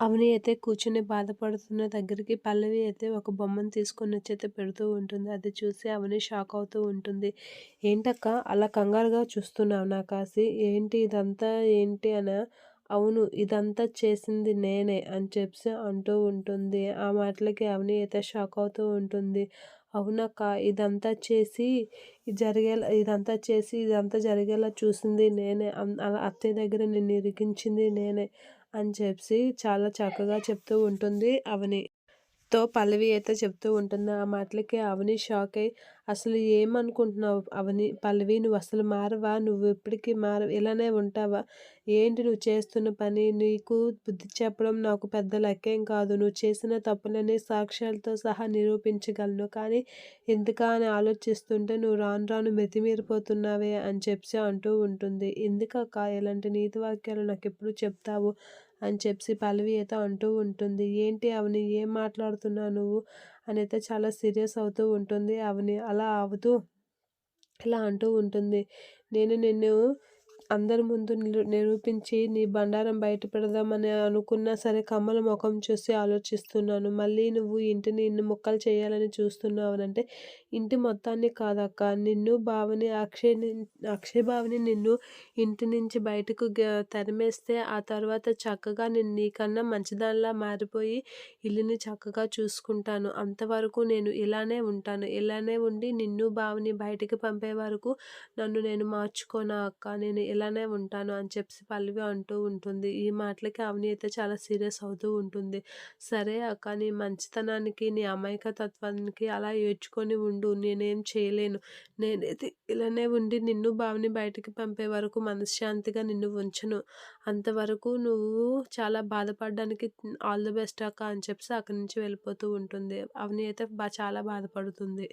అవని అయితే కూర్చొని బాధపడుతున్న దగ్గరికి పల్లవి అయితే ఒక బొమ్మను తీసుకొని వచ్చి అయితే పెడుతూ ఉంటుంది. అది చూసి అవని షాక్ అవుతూ ఉంటుంది. ఏంటక్క అలా కంగారుగా చూస్తున్నావు నా కాసి ఏంటి ఇదంతా? ఏంటి? అని అవును ఇదంతా చేసింది నేనే అని చెప్పి అంటూ ఉంటుంది. ఆ మాటలకి అవని అయితే షాక్ అవుతూ ఉంటుంది. అవునక్క ఇదంతా చేసి జరిగేలా ఇదంతా చేసి ఇదంతా జరిగేలా చూసింది నేనే. అత్తయ్య దగ్గర నిన్ను ఇరికించింది నేనే అని చెప్పి చాలా చక్కగా చెప్తూ ఉంటుంది అవని. తో పల్లవి అయితే చెప్తూ ఉంటుంది. ఆ మాటలకి అవని షాక్ అయ్యి అసలు ఏమనుకుంటున్నావు అవని? పల్లవి నువ్వు అసలు మారవా? నువ్వు ఇప్పటికీ మార ఇలానే ఉంటావా? ఏంటి నువ్వు చేస్తున్న పని? నీకు బుద్ధి చెప్పడం నాకు పెద్ద లెక్కేం కాదు. నువ్వు చేసిన తప్పులని సాక్ష్యాలతో సహా నిరూపించగలను. కానీ ఎందుకా అని ఆలోచిస్తుంటే నువ్వు రాను రాను మెతిమీరిపోతున్నావే అని చెప్పి అంటూ ఉంటుంది. ఎందుకక్క? ఇలాంటి నీతి వాక్యాలు నాకు ఎప్పుడు చెప్తావు? అని చెప్పి పల్లవి అయితే అంటూ ఉంటుంది. ఏంటి అవని? ఏం మాట్లాడుతున్నావు నువ్వు? అని అయితే చాలా సీరియస్ అవుతూ ఉంటుంది. అవని అలా అవుతూ ఇలా అంటూ ఉంటుంది. నేను నిన్ను అందరి ముందు నిరూపించి నీ బండారం బయట పెడదామని అనుకున్నా సరే కమ్మల ముఖం చూసి ఆలోచిస్తున్నాను. మళ్ళీ నువ్వు ఇంటిని ఇన్ని ముక్కలు చేయాలని చూస్తున్నావనంటే ఇంటి మొత్తాన్ని కాదక్క. నిన్ను భావని అక్షయ్ అక్షయ్ భావని నిన్ను ఇంటి నుంచి బయటకు తరిమేస్తే ఆ తర్వాత చక్కగా నేను నీకన్నా మంచిదానిలా మారిపోయి ఇల్లుని చక్కగా చూసుకుంటాను. అంతవరకు నేను ఇలానే ఉంటాను. ఇలానే ఉండి నిన్ను భావని బయటికి పంపే వరకు నన్ను నేను మార్చుకోనా అక్క? నేను ఇలానే ఉంటాను అని చెప్పి పల్లవి అంటూ ఉంటుంది. ఈ మాటలకి అవని అయితే చాలా సీరియస్ అవుతూ ఉంటుంది. సరే అక్క నీ మంచితనానికి నీ అమాయక తత్వానికి అలా ఏడ్చుకొని ఉండు. నేనేం చేయలేను. నేనైతే ఇలానే ఉండి నిన్ను బావని బయటికి పంపే వరకు మనశ్శాంతిగా నిన్ను ఉంచను. అంతవరకు నువ్వు చాలా బాధపడడానికి ఆల్ ది బెస్ట్ అక్క అని చెప్పి అక్కడి నుంచి వెళ్ళిపోతూ ఉంటుంది. అవని అయితే చాలా బాధపడుతుంది.